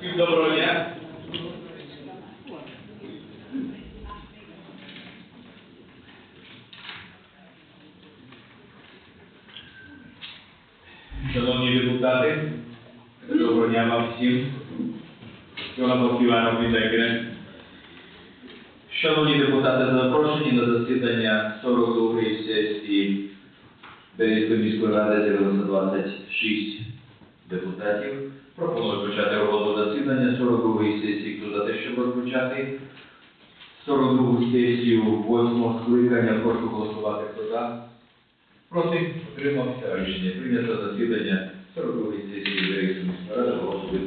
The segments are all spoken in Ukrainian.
Всім доброго дня. Шановні депутати, доброго дня вам всім. Всього Бог Івана mindenkinek. Шановні депутати, запрошені на засідання 42-ї сесії Берізької міської ради 926 депутатів. Пропоную почати роботу засідання 42 сесії. Хто за те, щоб розпочати 42 сесію 8 скликання, прошу голосувати хто за. Проти отримався рішення. Прийнято засідання 42 сесії Дирекції міської ради голосує.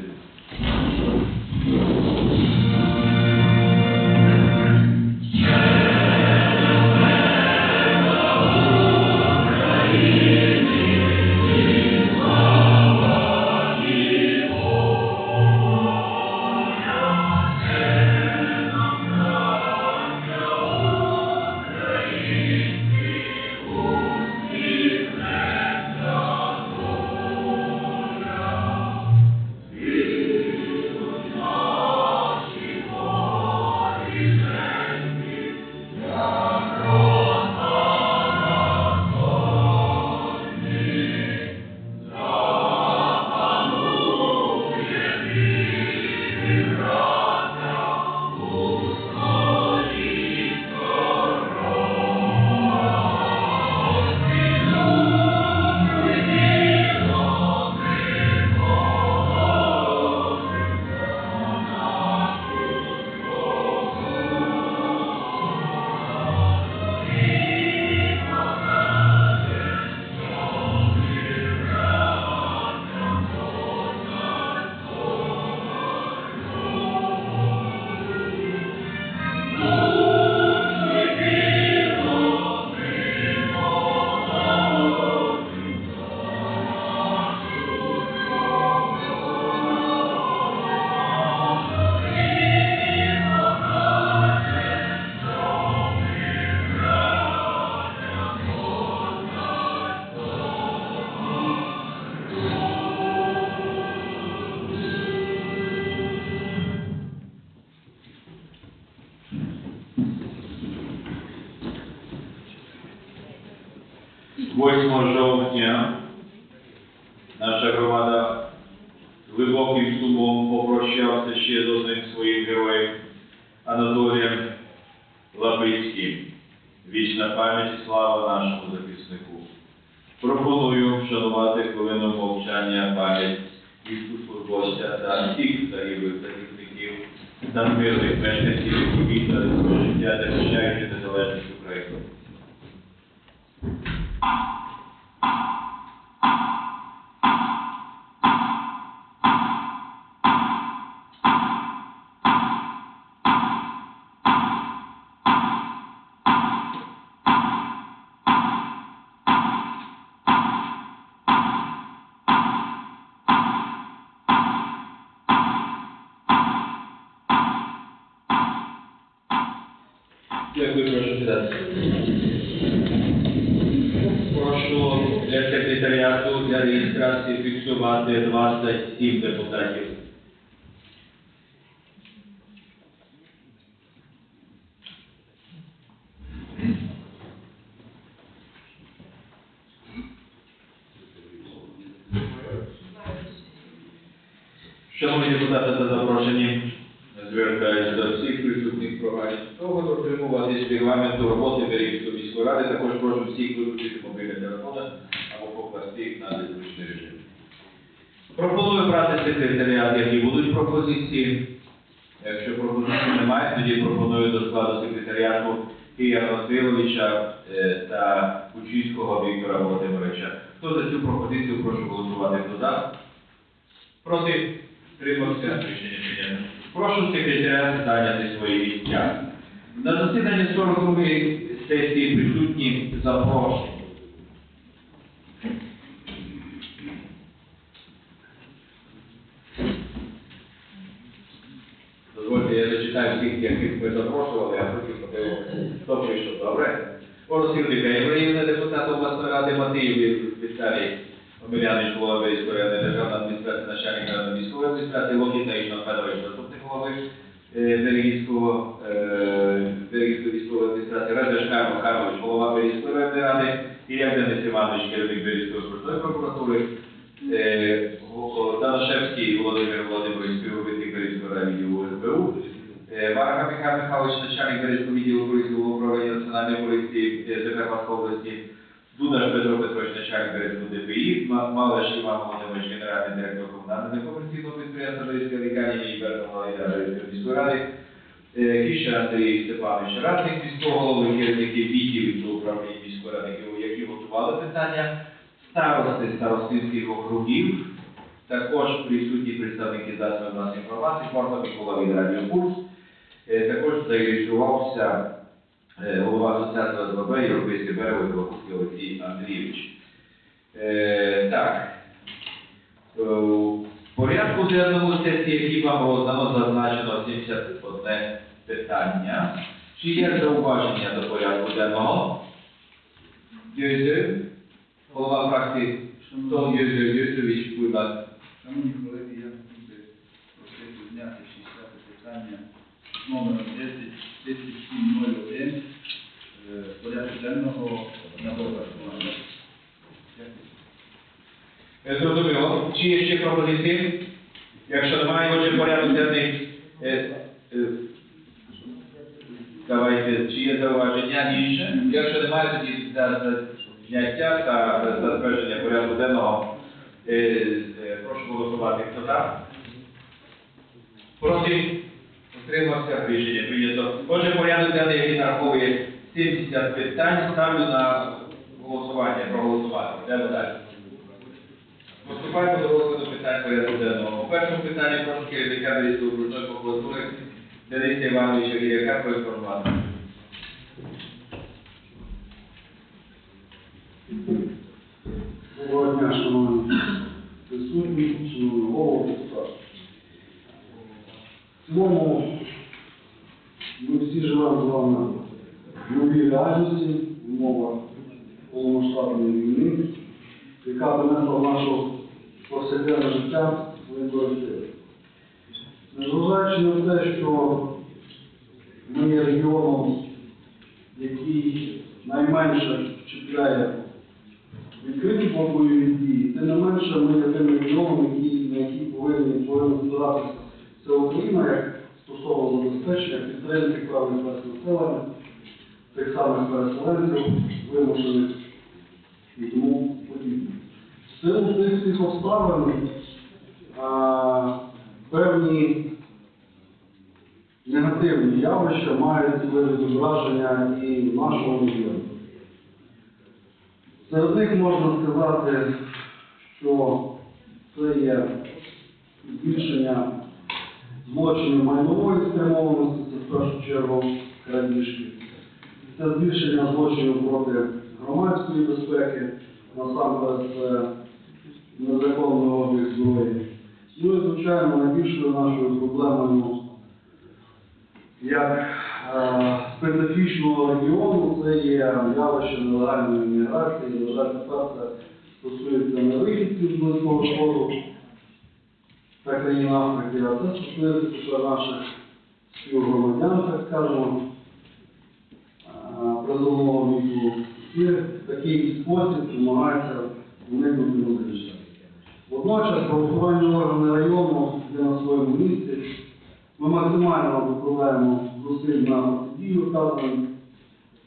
8 жовтня. Дякую, прошу сідати. Прошу для секретаріату для реєстрації фіксувати 27 депутатів. Шановні депутати та запрошені, звертаюся до всіх присутніх прохань того дотримуватись регламенту роботи Берегівської міської ради. Також прошу всіх виключити мобільні телефони або покласти їх на незвичний режим. Пропоную брати секретаріат, які будуть пропозиції. Якщо пропозицій немає, тоді пропоную до складу секретаріату Кия Васильовича е, та Кучинського Віктора Володимировича. Хто за цю пропозицію, прошу голосувати. Хто за? Проти? Тримався. Рішення прийнято. Прошу секретаря зайняти свої місця. На засіданні 42-ї сесії присутні запрошені. Дозвольте, я зачитаю всіх, яких ми запрошували, а потім хто прийшов. Добре? Оросівника Євреївна, депутат обласної ради Матиїв Віталій Омелянович, голова районної державної адміністрації, начальник районної міської адміністрації Логіна і Федорович, е, Берегівського, е, військової адміністрації, Радеш Карл Михайлович, голова Берегівської районної ради, Ілля Денис Іванович, керівник Берегівської окружної прокуратури, е, Данашевський Володимир Володимирович, співробітник Берегівської райвідділу СБУ, е, Михайло Михайлович, начальник Берегівського відділу поліції управління Національної поліції е, Закарпатської області, Дудаш Петро Петрович, начальник Берегівського ДПІ, Ма- Малеш Іван Володимирович, генеральний директор комунального некомерційного підприємства Берегівської лікарні і Берегова Берегівської міської ради, е, Кіща Андрій Степанович, радник міського голови, керівники відділів до управління міської ради, які- готували питання, старости старостинських округів, також присутні представники засобів нас інформації, Морда Микола від Радіо Пульс. Е, Також зареєструвався голова Асоціації ОСББ Європейський берег Білокурський Олексій Андрійович. Е, Так. Е, В порядку денному сесії, який вам роздано, зазначено 71 питання. Чи є зауваження до порядку денного? Є. Голова фракції Том Юзю Юзович, будь ласка. Шановні колеги, я хотів би просити зняти 60 питання номером 10 3701 е, з порядку денного на розгляд. Дякую. Е, Зрозуміло. Чи є ще пропозиції? Якщо немає, отже, порядок денний. е, е, Давайте, чи є зауваження інше? Якщо немає, тоді за зняття та за затвердження порядку денного е, прошу голосувати. Хто за? Проти? Утримався? Рішення прийнято. Отже, порядок денний, який нараховує 70 питань, ставлю на голосування, проголосувати. Йдемо далі. Поступаємо до розгляду питань порядку денного. У першому питанні прошу керівника Берізької окружної прокуратури Дениса Івановича Гіряка проінформувати. Доброго дня, шановні присутні, шановні голови. В цілому ми всі живемо з вами наше повсякденне життя свої корективи. Незважаючи на те, що ми є регіоном, який найменше чіпляє відкриті бойові дії, тим не менше ми є тим регіоном, на який повинні повинна збиратися вся Україна як стосовно забезпечення підтримки верст населення, тих самих переселенців, вимушених і тому подібне. В силу цих всіх обставин а, певні негативні явища мають вигляд зображення і в нашому регіоні. Серед них можна сказати, що це є збільшення злочинів майнової спрямованості, це в першу чергу крадіжки. Це збільшення злочинів проти громадської безпеки, насамперед це незаконний обіг зброї. Ну і, звичайно, найбільшою нашою проблемою як е, специфічного регіону це є явище нелегальної міграції. На жаль, стосується не вихідців з Близького Сходу та країн Африки, а це стосується наших співгромадян, так скажемо, е, призовного віку, які в такий спосіб намагаються уникнути. Водночас правоохоронні органи району є на своєму місці. Ми максимально викладаємо зусиль на протидію вказаним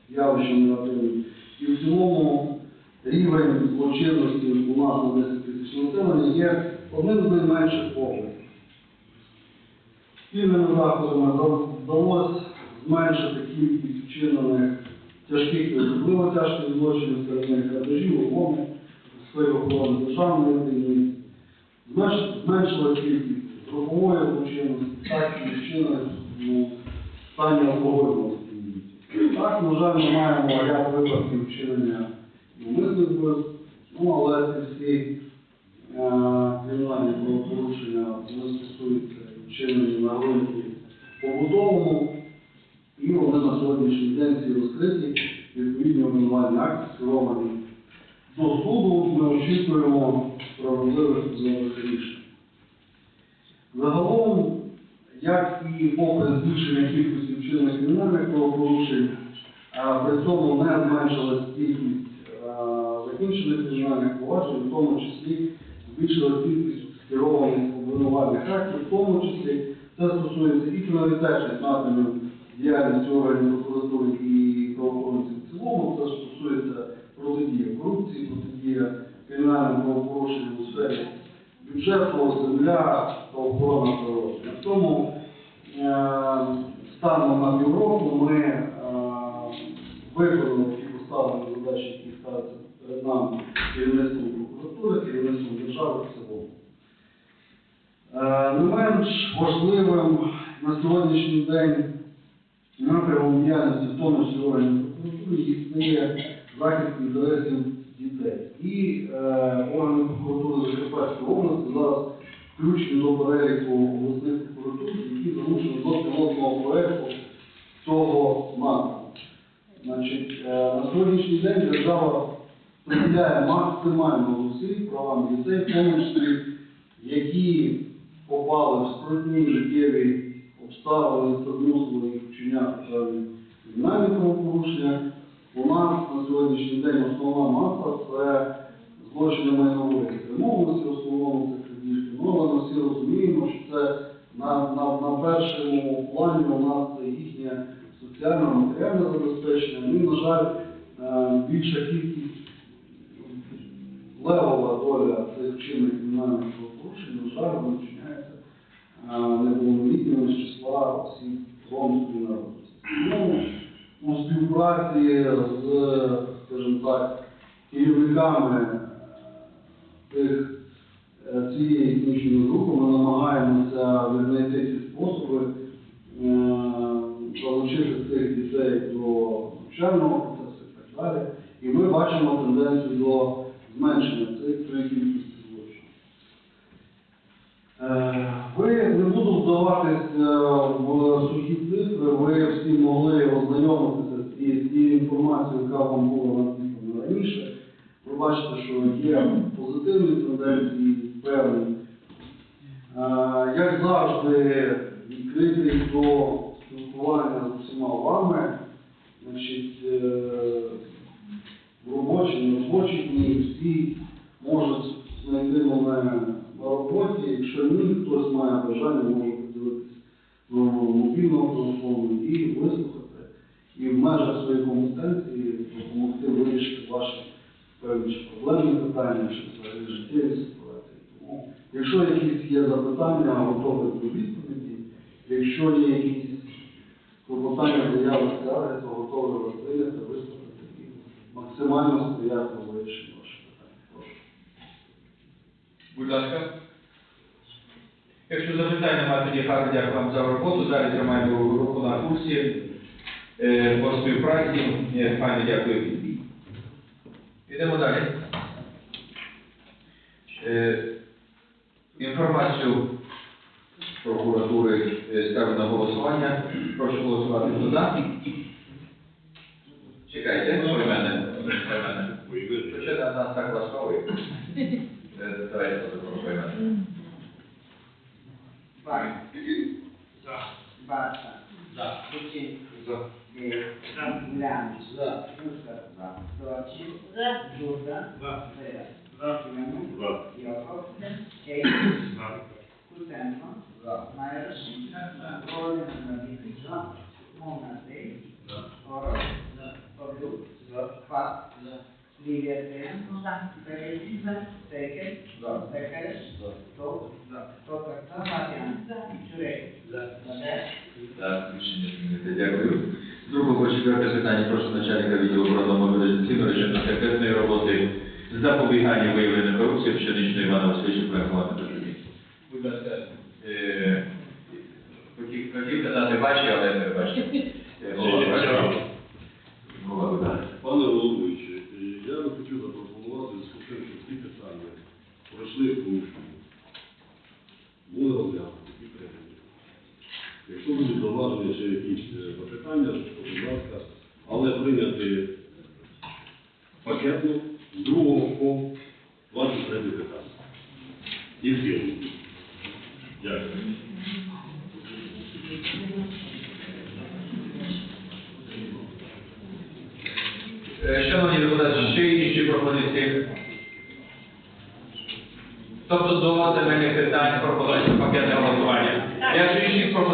явищам негативним. І в цілому рівень злочинності у нас на 10 тисяч населення є одним з найменших в. Спільними заходами вдалося зменшити кількість вчинених тяжких особливо тяжких злочинів серед них крадежів, умови, сфері охорони державної Зменшила кількість групової злочинності, так і вчинених у стані алкогольного. Так, на жаль, ми маємо ряд випадків вчинення умисних вбивств, ну, але ці всі е, кримінальні правопорушення вони стосуються вчинення на ґрунті побудовому, і вони на сьогоднішній день всі розкриті, відповідні обвинувальні акти скеровані до суду. Ми очікуємо справедливих судових рішень. Загалом, як і попри збільшення кількості вчинених кримінальних правопорушень, при цьому не зменшилась кількість закінчених кримінальних проваджень, в тому числі збільшилась кількість скерованих обвинувальних актів, в тому числі це стосується і пріоритетних напрямів діяльності органів прокуратури і правоохоронців в цілому, це стосується протидії корупції, протидія кримінальним правопорушенням у сфері бюджету, земля та охорона природи. На цьому е, станом на півроку ми е, виконали ті поставлені задачі, які ставляться перед нами керівництвом прокуратури, керівництвом держави в цілому. Е, Не менш важливим на сьогоднішній день напрямом діяльності, в тому числі органів прокуратури, є захист інтересів дітей. І е, органи прокуратури Закарпатської області зараз включені до переліку обласних прокуратур, які залучені до пілотного проекту цього напрямку. Значить, е, на сьогоднішній день держава приділяє максимально зусиль правам дітей, в які попали в скрутні життєві обставини, примусили їх вчиняти певні кримінальні правопорушення. У нас на сьогоднішній день основна маса це злочини майнової спрямованості, в основному це крадіжки. Ну, ми всі розуміємо, що це на, на, на першому плані у нас це їхнє соціальне матеріальне забезпечення. Ну, і, на жаль, е, більша кількість левова доля цих вчинних кримінальних правопорушень, на жаль, вони вчиняються е, неповнолітніми з числа осіб ромської народності. У співпраці з, скажімо так, керівниками тих, е, цієї етнічної групи ми намагаємося віднайти ці способи е, залучити цих дітей до навчального процесу і так далі. І ми бачимо тенденцію до зменшення цих цієї кількості злочинів. Е, Ви не буду вдаватися в сухі цифри, ви всі могли ознайомитися з тією- з тією інформацією, яка вам була надіслана раніше. Ви бачите, що є позитивні тенденції, певні. Е, Як завжди, відкритий до спілкування з усіма вами, значить, е, в робочі, не робочі дні всі можуть знайти мене на роботі. Якщо ні, хтось має бажання, може поділитися номером мобільного телефону і вислухати, і в межах своєї компетенції допомогти вирішити ваші певні проблемні питання, чи взагалі життєві ситуації. Тому, якщо якісь є запитання, готові до відповіді. Якщо є якісь клопотання, заяви, скарги, то готові вас прийняти, вислухати і максимально сприяти у вирішенні ваших питань. Прошу. Будь ласка. Якщо запитань немає, тоді гарно дякую вам за роботу. Далі тримаємо руку на курсі по співпраці. Е, Пані, дякую. Йдемо далі. Е, Інформацію прокуратури е, ставлю на голосування. Прошу голосувати хто за. Чекайте, поіменне. Поіменне. Що на нас так влаштовує? Е, Давайте поіменне. Vai. За. Basta. За. Putin. За. Gay. За. Milano. За. Муска. За. Дорчи. За. Журда. За. Зея. За. Тимону. За. Яков. Кейс. За. Кутенко. За. Майерс. За. Волин. Надій. За. Монатей. За. Оров. За. Павлюк. За. Фат. За. Лілія Тен. За. Березі. За. Текель. За. Текель. За. Ток. За. Токар. За. Мар'ян. Чурей. За. Мадеш. Так, рішення прийнято. Дякую. Другого четверте питання прошу начальника відділу оборонно-мобілізаційного режиму секретної роботи запобігання виявлення корупції пшеничної Івана Васильовича журі. Будь ласка, е, хотів, хотів казати бачі, але не бачите. Е, голова, бачите? Голова, будь ласка. Пане головуючий, е, я би хотів запропонувати, в зв'язку з тим, що ці питання пройшли комісію, були розглянуті і прийняті. Якщо будуть зауваження чи якісь е, запитання, то, будь ласка, але прийняти пакетно з другого по 23 питання. І в цілому. Дякую. Е, Шановні депутати, ще інші пропозиції. Тобто до земельних питань пропонується пакетне голосування. Якщо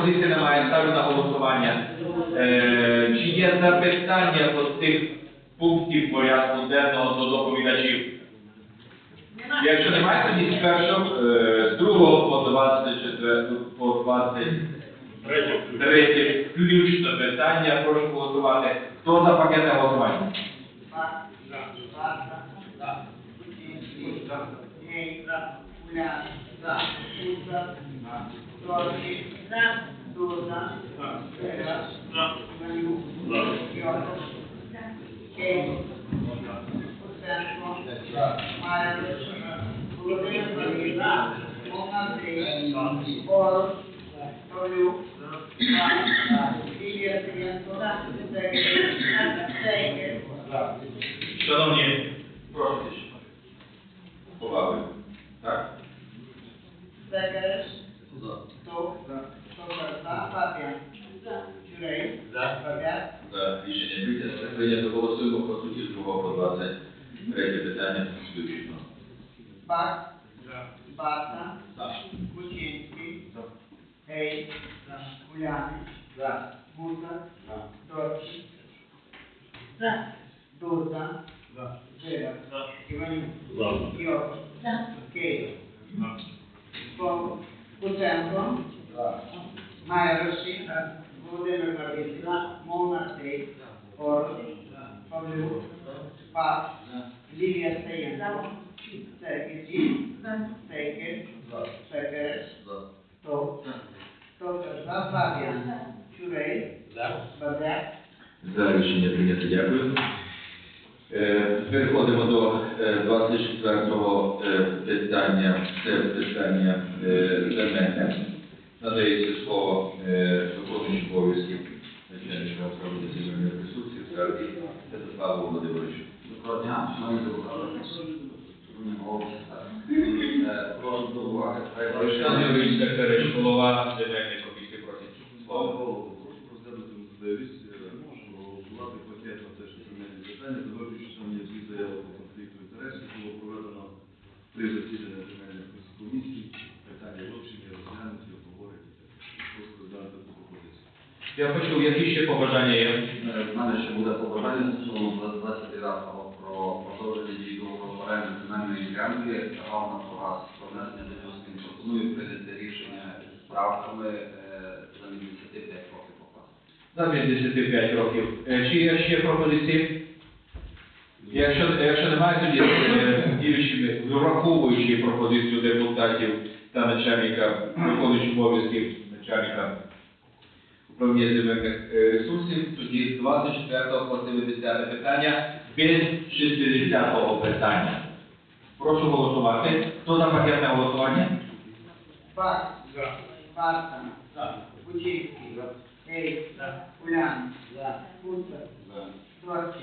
інших немає, ставлю на голосування. Е, Чи є запитання до тих пунктів порядку денного до доповідачів? Якщо немає, тоді з першого, е, з другого по 24, по 23 включно питання. Прошу голосувати. Хто за пакетне голосування? Бак. Дорожник. Дуза. Сера. Іванюк. Йосип. Куценко. Майович. Володимир Валерій. Андрій. Борис. Павлюк. Лілія Сиренко. Шановні, прошу. Повагою. Так? Секереш. За. Хто? Хто за? Фабіан. Юрей. Фабіан. За рішення прийнято. Прийнято голосуємо по суті з другого по 23 питання включно. Бак. Барта. Кучинський. Гей. Уляни. Гута. Дорчі. Дуза. Жира. Іванюк. За. Йосип. Київ. Ком. Куценко. Майороші. Володимир Валерійович. Монастей. Орос. Павлюк. Пас. Лілія Стаєнко. Серкісі. Сейкер. Секереш. За. Хто? Хто за Фабіан? Чурей. Бабяк. За рішення прийнято. Дякую. Е, Переходимо до е, 24-го е, питання. Це питання е, земельне. Надається слово е, виконуючому обов'язків начальника управління земельних ресурсів Сарді Святославу Володимировичу. Доброго дня, шановні депутати. Шановні голови. Е, Прошу до уваги. Олександр Юрійович Сакарич, голова земельної комісії, просить Слава слово. Богу, прошу розглянути можливість е, голосувати пакетно теж земельні питання, доводячи, що там є дві заяви по конфлікту інтересів, було проведено три засідання земельних комісій, питання вивчені, розглянуті, обговорені. Я почув, які ще побажання є? В мене ще буде побажання стосовно 29-го про продовження дії договору оренди земельної ділянки. Гална Прогаз про внесення змін пропоную прийняти рішення з правками е, за 85 років покласти. За 55 років. Е, Чи є ще пропозиції? Якщо, якщо немає, тоді е, діючими, враховуючи пропозицію депутатів та начальника виконуючого обов'язків начальника управління земельних ресурсів, тоді з 24 по 70 питання без 60-го питання. Прошу голосувати. Хто за пакетне голосування? Бак. Барта. Кучинський. Гей. Улян. Куца. Дорчі.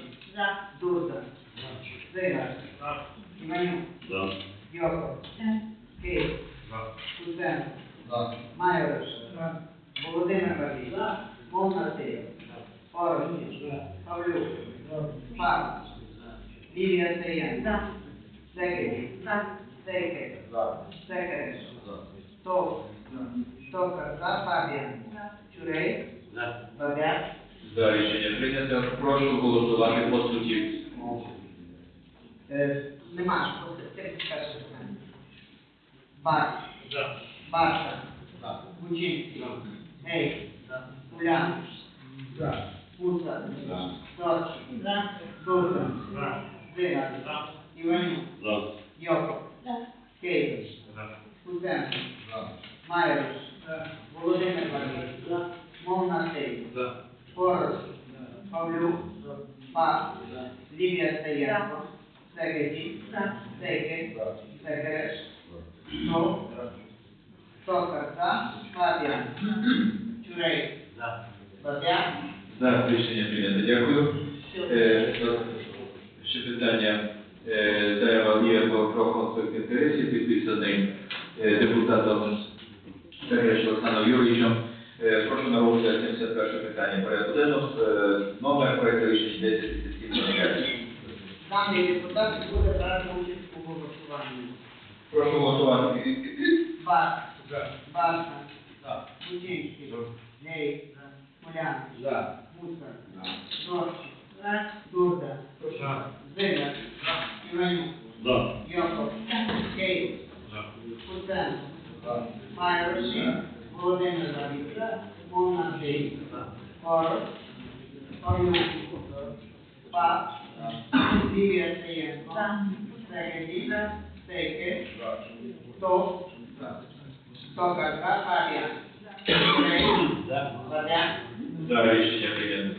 Дуза. Зира. Іванюк. За. Йосип. Київ. Куценко. Майорович. Володимир Валерійович. Монастир. Орос. Павлюк. Павло. Лілія Саєнко. Секретар. Секретар. Секретар. Хто? Хто за Фабіан? Чурей. Да. Бабяк. За рішення прийнято. Прошу голосувати по суті. Е, Нема що просити. Це перше питання. Бар. Барта. Бучинський. Гей. Улян. Куца. Дорч. Дуза. Зина. Іванюк. За. Йоков. Київ. Куценко. Майович. Володимир Валерійович. Мовнатий. Порос. Павлюк. Пас. Лілія Стаєнко. Сегеді. Секер. Секереш. Хто? Токар. За. Фабіан. Чурей. Бабяк. За рішення прийнято. Дякую. Е, Ще питання. Е, Заява є про про конфлікт інтересів, підписаний е, депутатом Сергійович Олександром Юрійовичем. Е, Прошу на розгляд 71 питання порядку денного. Е, Номер проекту рішення 1037. Даний депутат буде брати участь у голосуванні. Прошу голосувати. Бас. Басна. Кучинський. Гей. Улян. За. Мусор. Норчик. Дурда. Зиля. Іванюк. За. Йоков. Київ. Куценко. Майорошин. Володимир Давид. Мовна Андрій. Короб. Орнук. Пап. Лілія Саєнко. Сегеді. Стейки. Хто? Токарка. Фабіан. Вадян. За рішення прийнято.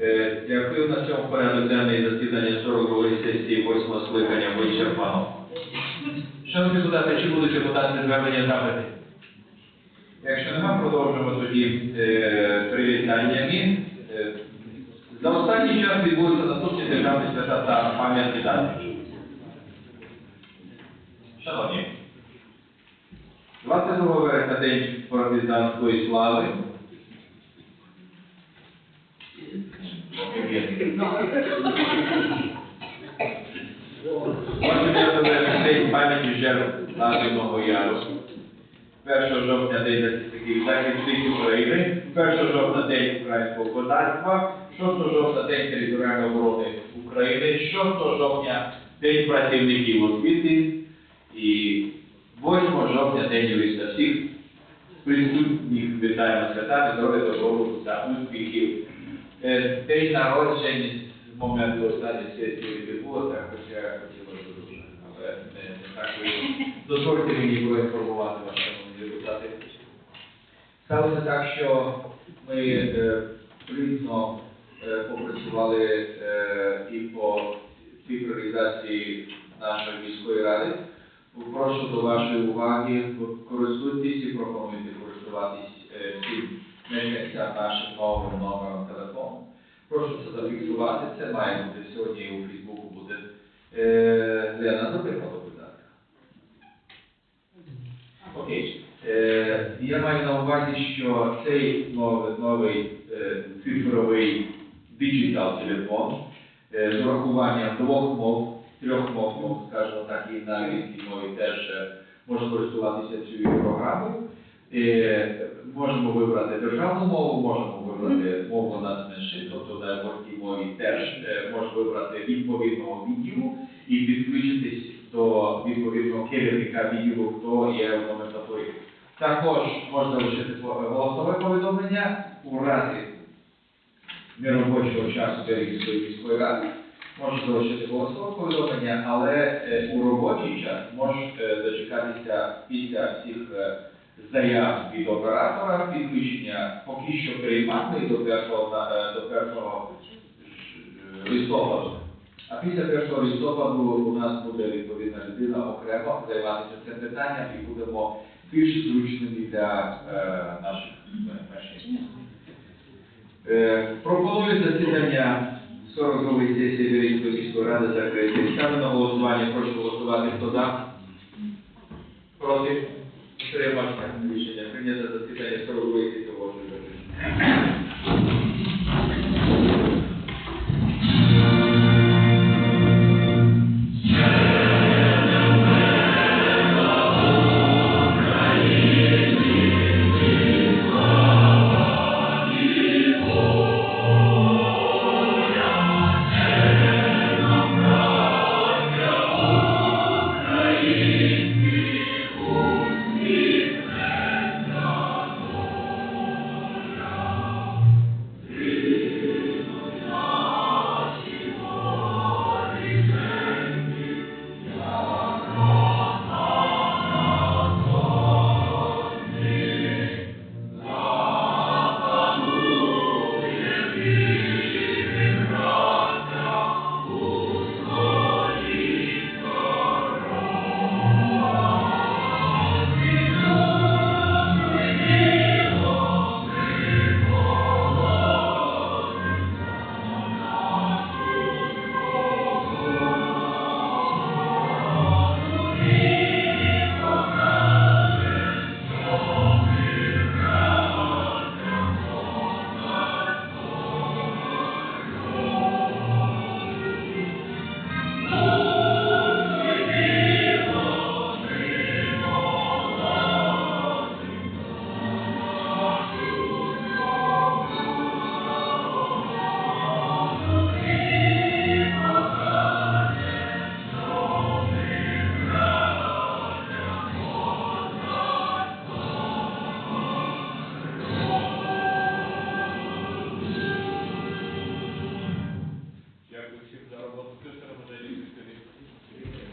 Е, Дякую. На цьому порядок денний засідання 42-ї сесії 8 скликання вичерпано. Шановні депутати, чи будуть депутати звернення запити? Якщо нема, продовжимо тоді е, привітаннями. Е, за останній час відбулися наступні державні свята та пам'ятні дати. Шановні, 22 вересня День партизанської слави. День пам'яті жертв Лазівного Яру. 1 жовтня День захисників захисників України, 1 жовтня День українського козацтва, 6 жовтня День територіальної оборони України, 6 жовтня День працівників освіти і 8 жовтня День юриста. Всіх присутніх вітаємо святами, здоров'я, добробуту та успіхів. Е, День народжень з моменту останньої сесії відбулося, хоча хотілося дуже, але не, не так вийшло. Дозвольте мені проінформувати вас, шановні депутати. Сталося так, що ми е, плідно е, попрацювали е, і по цифровізації нашої міської ради. Прошу до вашої уваги, користуйтесь і пропонуйте користуватись е, всім мешканцям нашим новим номером. Прошу це зафіксувати, це має бути сьогодні у Фейсбуку буде. Лена, будь ласка. Окей. Е, я маю на увазі, що цей новий, новий е, цифровий диджитал телефон е, з урахуванням двох мов, трьох мов, мов, скажімо так, і на англійській мові теж е, може користуватися цією програмою. Е, можемо вибрати державну мову, можемо вибрати мову нацменшин, тобто на японській мові теж е, можна вибрати відповідного відділу і підключитись до відповідного керівника відділу, хто є в номенклатурі. Також можна лишити голосове повідомлення у разі неробочого часу Берегівської міської ради. Можна залишити голосове повідомлення, але е, у робочий час можеш е, дочекатися після всіх е, заяв від оператора, підключення поки що приймати до 1 на- е, до 1 ж- листопаду. А після 1 листопаду у нас буде відповідна людина окремо займатися цим питанням і будемо більш зручними для е, наших мешканців. Е, Пропоную засідання 42-ї сесії Вірійської міської ради закрити. Ставлю на голосування, прошу голосувати, хто за. Проти? Утримався. Рішення прийнято 42-ї сесії оголошую закритим.